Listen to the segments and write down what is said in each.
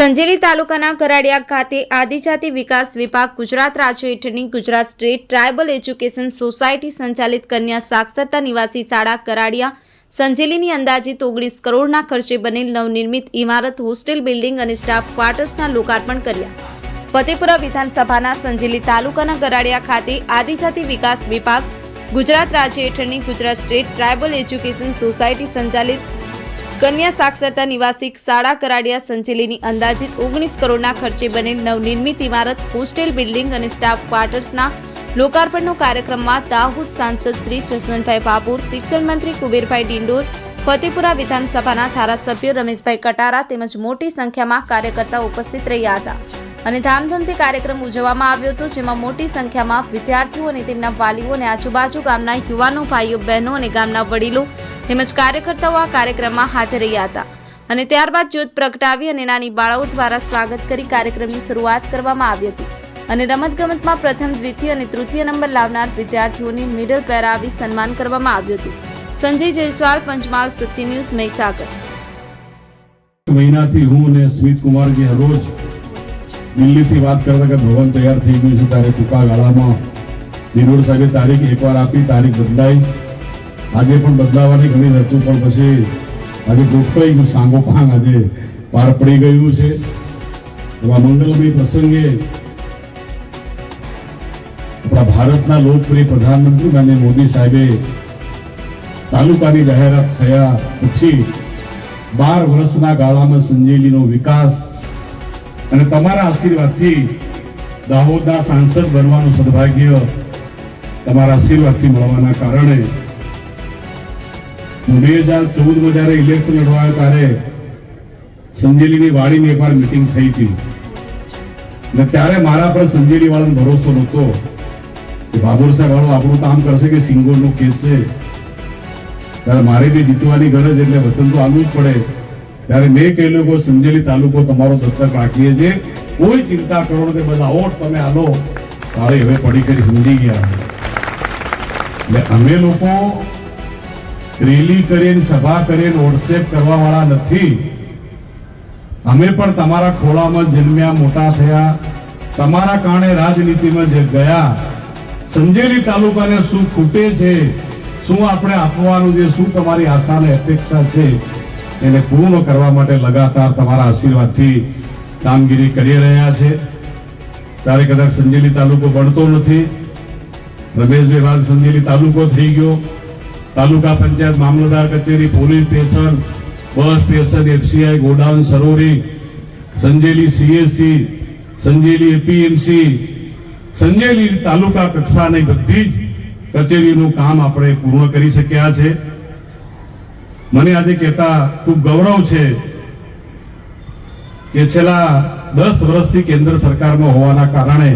સંજેલી તાલુકાના કરાડિયા ખાતે આદિજાતિ વિકાસ વિભાગ ગુજરાત રાજ્ય હેઠળની Gujarat state tribal education society સંચાલિત કન્યા સાક્ષરતા નિવાસી શાળા કરાડિયા સંજેલીની અંદાજિત ઓગણીસ કરોડના ખર્ચે બનેલ નવનિર્મિત ઇમારત, હોસ્ટેલ બિલ્ડિંગ અને સ્ટાફ ક્વાર્ટર્સના લોકાર્પણ કર્યા. ફતેપુરા વિધાનસભાના સંજેલી તાલુકાના ગરાડિયા ખાતે આદિજાતિ વિકાસ વિભાગ ગુજરાત રાજ્ય હેઠળની Gujarat state tribal education society સંચાલિત કન્યા સાક્ષરતા નિવાસી શાળા કરાડિયા સંચેલીની અંદાજિત ઓગણીસ કરોડના ખર્ચે બનેલ નવનિર્મિત ઇમારત, હોસ્ટેલ બિલ્ડિંગ અને સ્ટાફ ક્વાર્ટર્સના લોકાર્પણનો કાર્યક્રમમાં દાહોદ સાંસદ શ્રી જસવંતભાઈ બાબુર શિક્ષણ મંત્રી કુબેરભાઈ ડિંડોર, ફતેપુરા વિધાનસભાના ધારાસભ્ય રમેશભાઈ કટારા તેમજ મોટી સંખ્યામાં કાર્યકર્તાઓ ઉપસ્થિત રહ્યા હતા. અને ધામધૂમથી કાર્યક્રમ ઉજવવામાં આવ્યો હતો, જેમાં મોટી સંખ્યામાં વિદ્યાર્થીઓ અને તેમના વાલીઓ અને આજુબાજુ ગામના યુવાનો, ભાઈઓ, બહેનો અને ગામના વડીલો તેમજ કાર્યકર્તાઓ આ કાર્યક્રમમાં હાજર રહ્યા હતા. અને ત્યારબાદ જ્યોત પ્રગટાવી અને નાની બાળાઓ દ્વારા સ્વાગત કરી કાર્યક્રમની શરૂઆત કરવામાં આવી હતી. અને રમતગમતમાં પ્રથમ, દ્વિતીય અને તૃતીય નંબર લાવનાર વિદ્યાર્થીઓને મેડલ પહેરાવી સન્માન કરવામાં આવ્યું હતું. સંજય જયસ્વાલ, પંચમહાલ સત્ય ન્યૂઝ, મહીસાગર. મહિનાથી હું અને સ્મિત કુમારજી રોજ દિલ્હીથી વાત કરતા કે ભવન તૈયાર થઈ ગયું છે. ત્યારે ટૂંકા ગાળામાં નિરોડ સાહેબે તારીખ એકવાર આપી, તારીખ બદલાઈ. આજે પણ બદલાવાની ઘણી હતું પણ પછી આજે ગોઠવાઈનું આજે પાર પડી ગયું છે. એવા મંગલમય પ્રસંગે આપણા ભારતના લોકપ્રિય પ્રધાનમંત્રી માન્ય મોદી સાહેબે તાલુકાની જાહેરાત થયા પછી બાર વર્ષના ગાળામાં સંજેલીનો વિકાસ અને તમારા આશીર્વાદથી દાહોદના સાંસદ બનવાનું સદભાગ્ય તમારા આશીર્વાદથી મળવાના કારણે બે હજાર ચૌદમાં જ્યારે ઇલેક્શન લડવાયો ત્યારે સંજેલીની વાડીની એકવાર મિટિંગ થઈ હતી. ને ત્યારે મારા પર સંજેલી વાળાનો ભરોસો નહોતો કે બાબુર સાહેબ વાળો આપણું કામ કરશે કે સિંગોરનો કેસ છે. ત્યારે મારે બી જીતવાની ગરજ એટલે વચન તો આવવું જ પડે. ત્યારે મેં કહેલું કે સંજેલી તાલુકો તમારો દત્તક રાખીએ છીએ. કોઈ ચિંતા કરો કે બધા ઓટ તમે આલો. તારે હવે પડી કરી સમજી ગયા. અમે લોકો રેલી કરીને, સભા કરીને વોટ્સએપ કરવા વાળા નથી. અમે પણ તમારા ખોળામાં જન્મ્યા, મોટા થયા. તમારા કારણે રાજનીતિમાં જે ગયા. સંજેલી તાલુકાને શું ખૂટે છે? શું આપણે આપવાનું છે? શું તમારી આશા અને અપેક્ષા છે? એને પૂર્ણ કરવા માટે લગાતાર તમારા આશીર્વાદથી કામગીરી કરી રહ્યા છે. ત્યારે કદાચ સંજેલી તાલુકો બનતો નથી. રમેશભાઈ વાલ સંજેલી તાલુકો થઈ ગયો. તાલુકા પંચાયત મામલતદાર કચેરી, police station, bus station, FCI, godown Sarori Sanjeli CSC, Sanjeli APMC, Sanjeli taluka કક્ષાની બધી જ કચેરીનું કામ આપણે પૂર્ણ કરી શક્યા છે. મને આજે કહેતા ખૂબ ગૌરવ છે કે છેલ્લા દસ વર્ષથી કેન્દ્ર સરકારમાં હોવાના કારણે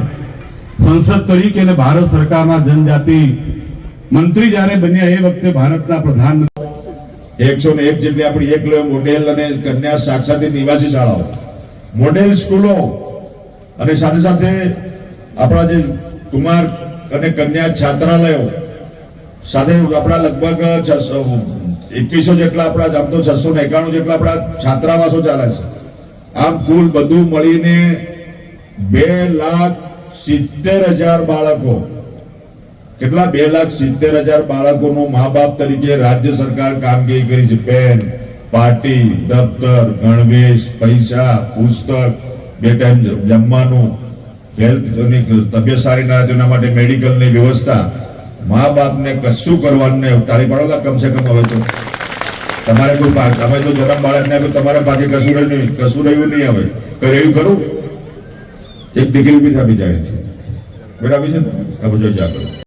સંસદ તરીકે અને ભારત સરકારના જનજાતિ મંત્રી જ્યારે બન્યા એ વખતે ભારતના પ્રધાનમંત્રી એકસો ને એક જેટલી આપણી એકલવ્ય મોડેલ અને કન્યા સાક્ષાત નિવાસી શાળાઓ, મોડેલ સ્કૂલો અને સાથે સાથે આપણા જે કુમાર અને કન્યા છાત્રાલયો સાથે આપણા લગભગ એકવીસો જેટલા આપણા આમ તો છસો ને એકાણું જેટલા આપણા છાત્રાવાસો ચાલે છે. આમ કુલ બધું મળીને બે લાખ સિત્તેર હજાર બાળકો કેટલા બે લાખ સિત્તેર હજાર બાળકોનું મા બાપ તરીકે રાજ્ય સરકાર કામગીરી કરી છે? પેન, પાટી, દફતર, ગણવેશ, પૈસા, પુસ્તક, બે ટાઈમ જમવાનું, હેલ્થ તબિયત સારી ના તેના માટે મેડિકલની વ્યવસ્થા. મા બાપને કશું કરવાનું તારી પાડો કમસે કમ હવે તો. તમારે કોઈ ભાગ તમે તો જન્મ બાળકને આપ્યું, તમારે બાકી કશું રહ્યું નહીં. કશું રહ્યું નહીં હવે. તો રહ્યું ખરું? એક ડિગ્રી બી આપી જાય છે. બરાબર છે ને? આ બધું જ